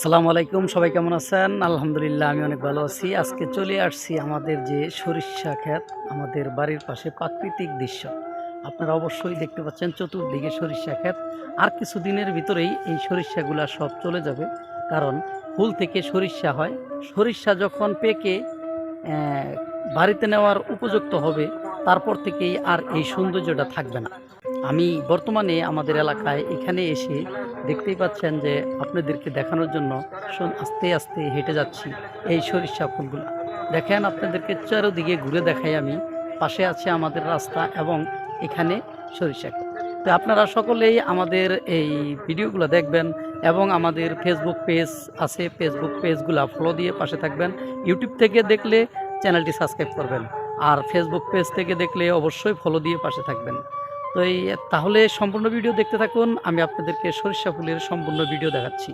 আসসালামু আলাইকুম, সবাই কেমন আছেন? আলহামদুলিল্লাহ, আমি অনেক ভালো আছি। আজকে চলে আসছি আমাদের যে সরিষা ক্ষেত, আমাদের বাড়ির পাশে প্রাকৃতিক দৃশ্য। আপনারা অবশ্যই দেখতে পাচ্ছেন চতুর্দিকে সরিষা ক্ষেত। আর কিছু দিনের ভিতরেই এই সরিষাগুলা সব চলে যাবে। কারণ ফুল থেকে সরিষা হয়। সরিষা যখন পেকে বাড়িতে নেওয়ার উপযুক্ত হবে, তারপর থেকেই আর এই সৌন্দর্যটা থাকবে না। আমি বর্তমানে আমাদের এলাকায় এখানে এসে দেখতেই পাচ্ছেন যে আপনাদেরকে দেখানোর জন্য আস্তে আস্তে হেঁটে যাচ্ছি এই সরিষা ফুলগুলো। দেখেন আপনাদেরকে চারোদিকে ঘুরে দেখাই আমি। পাশে আছে আমাদের রাস্তা এবং এখানে সরিষা। তো আপনারা সকলেই আমাদের এই ভিডিওগুলো দেখবেন এবং আমাদের ফেসবুক পেজ আছে। ফেসবুক পেজগুলো ফলো দিয়ে পাশে থাকবেন। ইউটিউব থেকে দেখলে চ্যানেলটি সাবস্ক্রাইব করবেন। আর ফেসবুক পেজ থেকে দেখলে অবশ্যই ফলো দিয়ে পাশে থাকবেন। তো এই তাহলে সম্পূর্ণ ভিডিও দেখতে থাকুন। আমি আপনাদেরকে সরিষা ফুলের সম্পূর্ণ ভিডিও দেখাচ্ছি।